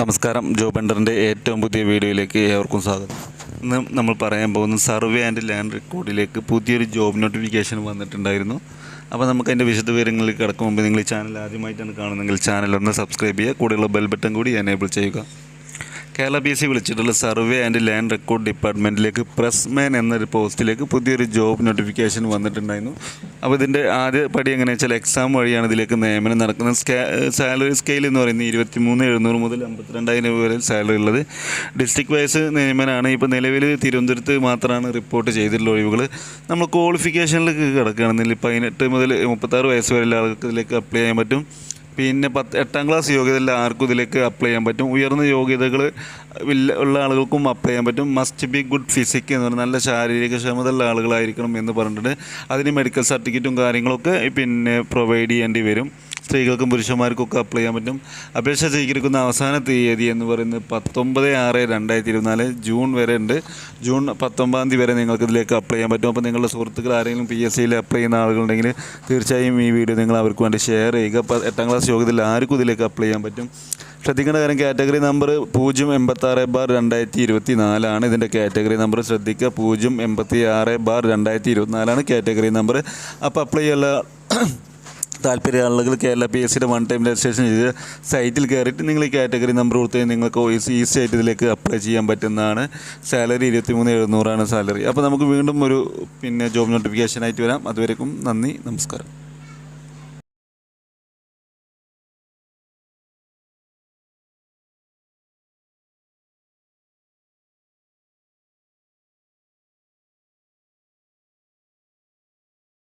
നമസ്കാരം. ജോബ് ബണ്ടറിന്റെ ഏറ്റവും പുതിയ വീഡിയോയിലേക്ക് ഏവർക്കും സ്വാഗതം. ഇന്ന് നമ്മൾ പറയാൻ പോകുന്ന സർവേ ആൻഡ് ലാൻഡ് റെക്കോർഡിലേക്ക് പുതിയൊരു ജോബ് നോട്ടിഫിക്കേഷൻ വന്നിട്ടുണ്ടായിരുന്നു. അപ്പോൾ നമുക്ക് അതിന്റെ വിശദ വിവരങ്ങളിലേക്ക് കിടക്കും മുമ്പ് നിങ്ങൾ ഈ ചാനൽ ആദ്യമായിട്ടാണ് കാണുന്നതെങ്കിൽ ചാനൽ ഒന്ന് സബ്സ്ക്രൈബ് ചെയ്യുക. കൂടെയുള്ള ബെൽ ബട്ടൺ കൂടി എനേബിൾ ചെയ്യുക. കേരള പി എസ് സി വിളിച്ചിട്ടുള്ള സർവേ ആൻഡ് ലാൻഡ് റെക്കോർഡ് ഡിപ്പാർട്ട്മെന്റിലേക്ക് പ്രസ്മാൻ എന്നൊരു പോസ്റ്റിലേക്ക് പുതിയൊരു ജോബ് നോട്ടിഫിക്കേഷൻ വന്നിട്ടുണ്ടായിരുന്നു. അപ്പോൾ ഇതിന്റെ ആദ്യ പടി എങ്ങനെയാണെന്ന് വെച്ചാൽ എക്സാം വഴിയാണ് ഇതിലേക്ക് നിയമനം നടക്കുന്നത്. സാലറി സ്കെയിൽ എന്ന് പറയുന്നത് ഇരുപത്തി മൂന്ന് എഴുന്നൂറ് മുതൽ അമ്പത്തിരണ്ടായിരം വരെ സാലറി ഉള്ളത്. ഡിസ്ട്രിക്ട് വൈസ് നിയമനമാണ് ഇപ്പോൾ നിലവിൽ തിരുവനന്തപുരത്ത് മാത്രമാണ് റിപ്പോർട്ട് ചെയ്തിട്ടുള്ള ഒഴിവുകൾ നമ്മൾ ക്വാളിഫിക്കേഷനിലേക്ക് കിടക്കുകയാണെന്നില്ല പതിനെട്ട് മുതൽ മുപ്പത്താറ് വയസ്സ് വരെയുള്ള ആൾക്ക് ഇതിലേക്ക് അപ്ലൈ ചെയ്യാൻ പറ്റും. പിന്നെ പത്ത് എട്ടാം ക്ലാസ് യോഗ്യതയുള്ള ആർക്കും ഇതിലേക്ക് അപ്ലൈ ചെയ്യാൻ പറ്റും. ഉയർന്ന യോഗ്യതകൾ ഉള്ള ആളുകൾക്കും അപ്ലൈ ചെയ്യാൻ പറ്റും. മസ്റ്റ് ബി ഗുഡ് ഫിസിക് എന്ന് പറഞ്ഞാൽ നല്ല ശാരീരിക ക്ഷമത ഉള്ള ആളുകളായിരിക്കണം എന്ന് പറഞ്ഞിട്ട് അതിന് മെഡിക്കൽ സർട്ടിഫിക്കറ്റും കാര്യങ്ങളൊക്കെ പിന്നെ പ്രൊവൈഡ് ചെയ്യേണ്ടി വരും. സ്ത്രീകൾക്കും പുരുഷന്മാർക്കും ഒക്കെ അപ്ലൈ ചെയ്യാൻ പറ്റും. അപേക്ഷ സ്വീകരിക്കുന്ന അവസാന തീയതി എന്ന് പറയുന്നത് പത്തൊമ്പത് ആറ് രണ്ടായിരത്തി ഇരുപത്തിനാല് ജൂൺ വരെ ഉണ്ട്. ജൂൺ പത്തൊമ്പതാം തീയതി വരെ നിങ്ങൾക്ക് ഇതിലേക്ക് അപ്ലൈ ചെയ്യാൻ പറ്റും. അപ്പോൾ നിങ്ങളുടെ സുഹൃത്തുക്കൾ ആരെങ്കിലും പി എസ് സിയിൽ അപ്ലൈ ചെയ്യുന്ന ആളുകളുണ്ടെങ്കിൽ തീർച്ചയായും ഈ വീഡിയോ നിങ്ങൾ അവർക്ക് വേണ്ടി ഷെയർ ചെയ്യുക. അപ്പോൾ എട്ടാം ക്ലാസ് യോഗ്യതയിൽ ആർക്കും ഇതിലേക്ക് അപ്ലൈ ചെയ്യാൻ പറ്റും. ശ്രദ്ധിക്കേണ്ട കാര്യം കാറ്റഗറി നമ്പർ പൂജ്യം എൺപത്താറ് ബാർ രണ്ടായിരത്തി ഇരുപത്തി നാലാണ് ഇതിന്റെ കാറ്റഗറി നമ്പർ ശ്രദ്ധിക്കുക പൂജ്യം എൺപത്തി ആറ് ബാർ രണ്ടായിരത്തി ഇരുപത്തിനാലാണ് കാറ്റഗറി നമ്പർ അപ്പോൾ അപ്ലൈ ചെയ്യാനുള്ള താല്പര്യ ആളുകൾ കേരള പി എസ് സിയുടെ വൺ ടൈം രജിസ്ട്രേഷൻ ചെയ്ത് സൈറ്റിൽ കയറിയിട്ട് നിങ്ങൾ ഈ കാറ്റഗറി നമ്പർ കൊടുത്ത് നിങ്ങൾക്ക് ഈസി ആയിട്ട് ഇതിലേക്ക് അപ്ലൈ ചെയ്യാൻ പറ്റുന്നതാണ്. സാലറി ഇരുപത്തി മൂന്ന് എഴുന്നൂറാണ് സാലറി അപ്പോൾ നമുക്ക് വീണ്ടും ഒരു പിന്നെ ജോബ് നോട്ടിഫിക്കേഷൻ ആയിട്ട് വരാം. അതുവരേക്കും നന്ദി നമസ്കാരം.